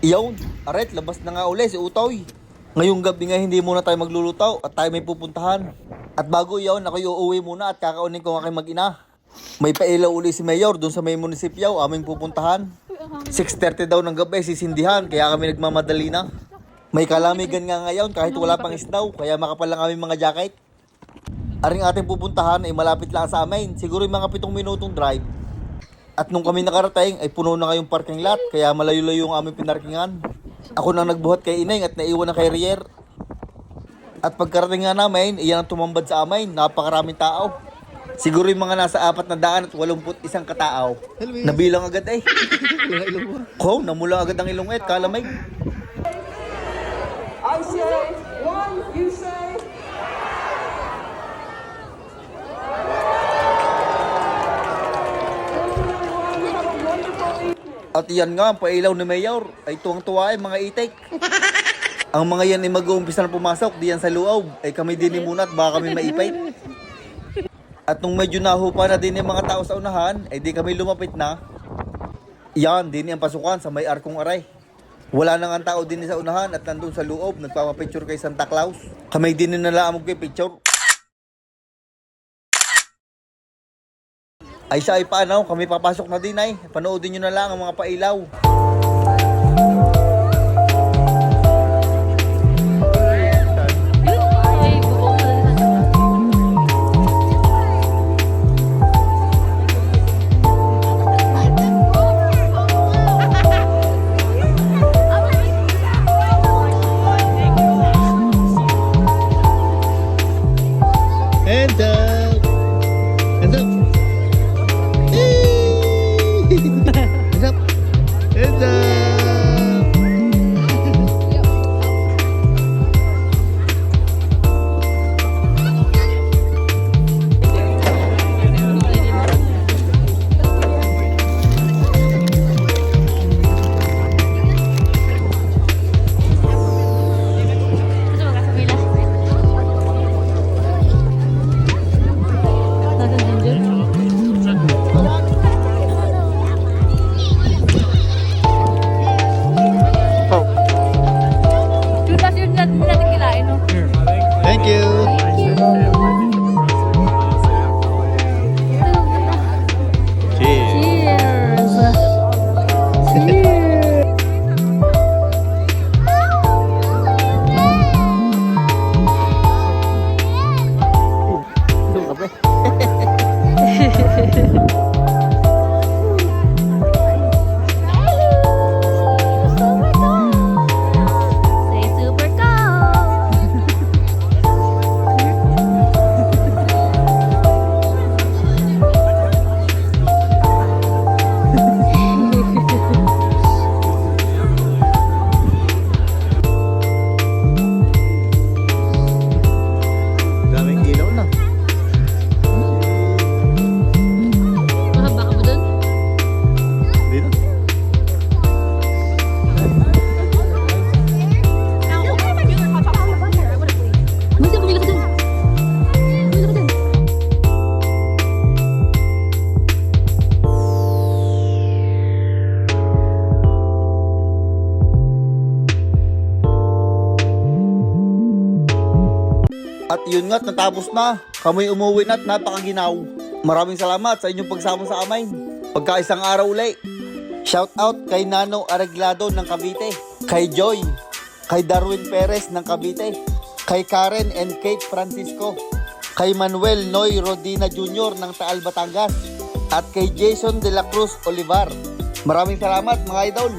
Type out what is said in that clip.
Iyon, aret, labas na nga uli si Utoy. Ngayong gabi nga hindi muna tayo maglulutaw at tayo may pupuntahan. At bago iyon, ako uuwi muna at kakaunin ko nga kay mag-ina. May pailaw uli si Mayor doon sa may munisipyo, aming pupuntahan. 6.30 daw ng gabi, sisindihan, kaya kami nagmamadali na. May kalamigan nga ngayon kahit wala pang isdaw, kaya makapal lang aming mga jacket. Aring ating pupuntahan ay malapit lang sa amin, siguro yung mga pitong minutong drive. At nung kami nakarating ay puno na ngayong parking lot kaya malayo-layo ang aming pinarkingan. Ako nang nagbuhat kay Ineng at naiwan na kay Rier. At pagkarating nga namin, iyan ang tumambad sa amin, napakaraming tao. Siguro yung mga nasa apat na daan at walumput isang katao. Nabilang agad eh. Ko, namula agad ang ilongit, kalamay. I say one, you say. At iyan nga, ang pailaw ni Mayor ay tuwang-tuwa ay mga itik. ang mga yan ay mag-uumpisa na pumasok diyan sa loob. Ay kami din ni muna at baka kami maipay. At nung medyo nahupa na din yung mga tao sa unahan, ay di kami lumapit na. Yan, din ang pasukan sa may arkong aray. Wala nang ang tao din sa unahan at nandun sa loob, nagpapapicture kay Santa Claus. Kami din nalaamog kay picture. Ay siya ay paano, kami papasok na din ay. Panoodin nyo na lang ang mga pailaw. Ay, buong Nasaan din At yun nga't natapos na. Kami umuwi na at napakaginaw. Maraming salamat sa inyong pagsama sa amin. Pagka isang araw uli. Shout out kay Nano Areglado ng Cavite. Kay Joy. Kay Darwin Perez ng Cavite. Kay Karen and Kate Francisco. Kay Manuel Noy Rodina Jr. ng Taal Batangas. At kay Jason De La Cruz Olivar. Maraming salamat mga idol.